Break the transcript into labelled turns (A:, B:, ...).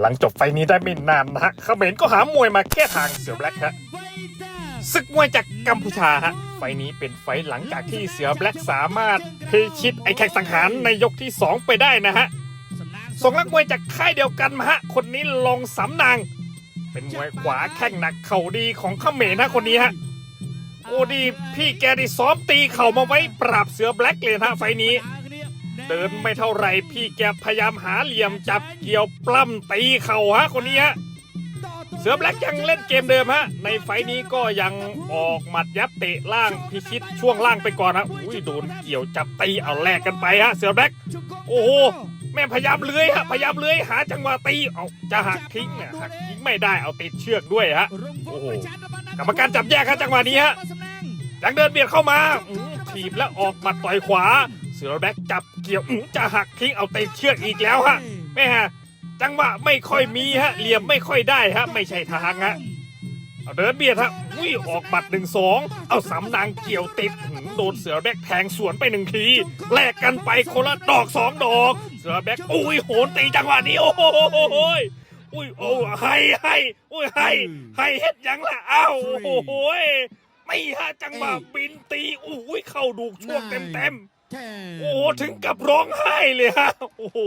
A: หลังจบไฟนี้ได้ไม่นานนะฮะเขมรก็หามวยมาแก้ทางเสือแบล็กฮะศึกมวยจากกัมพูชาฮะไฟนี้เป็นไฟหลังจากที่เสือแบล็กสามารถพิชิตไอ้แขกสังหารในยกที่ 2 ไปได้นะฮะส่งนักมวยจากค่ายเดียวกันมาฮะคนนี้ลงสำนางเป็นมวยขวาแข้งหนักเข่าดีของเขมรนะคนนี้ฮะโอ้ดีพี่แกได้ซ้อมตีเข่ามาไว้ปราบเสือแบล็กเลยนะไฟนี้ เดินไม่เท่าไหรพี่แกพยายามหาเหลี่ยมจับเกี่ยวปล้ำตีเข่าฮะคนนี้ฮะเสือแบล็กยังเล่นเกมเดิมฮะ ในไฟนี้ก็ยังออกหมัดยับเตะล่างพิชิตช่วงล่างไปก่อนฮะอุ้ยโดนเกี่ยวจับตีเอาแลกกันไปฮะเสือแบล็กโอ้โหแม่พยายามเลื้อยฮะพยายามเลื้อยหาจังหวะตีเอาจะหักทิ้งเนี่ยหักทิ้งไม่ได้เอาติดเชือกด้วยฮะโอ้โหกรรมการจับแยกฮะจังหวะนี้ฮะยังเดินเบียดเข้ามาถีบแล้วออกหมัดต่อยขวา เสือแบ็กจับเกี่ยวอื้อจะหักทิ้งเอาติดเชือกอีกแล้วฮะแม่ฮะ จังหวะไม่ค่อยมีฮะ เหลี่ยมไม่ค่อยได้ฮะ ไม่ใช่ทางฮะเอาเดินเบียดฮะอุ้ยออกบัตรหนึ่งสองเอาสำนางเกี่ยวติดหืมโดนเสือแบกแทงสวนไปหนึ่งทีแลกกันไปคนละดอกสองดอก เสือแบกอุ้ยโหนตีจังหวะนี้โอ้โหอุ้ยโอ้ให้ให้อุ้ยให้ให้เฮ็ดหยังล่ะอ้าวโอ้โหไม่ฮะจังหวะบินตีอุ้ยเข้าดูกช่วงเต็มเต็มๆ โอ้ถึงกับร้องไห้เลยฮะ โอ้โห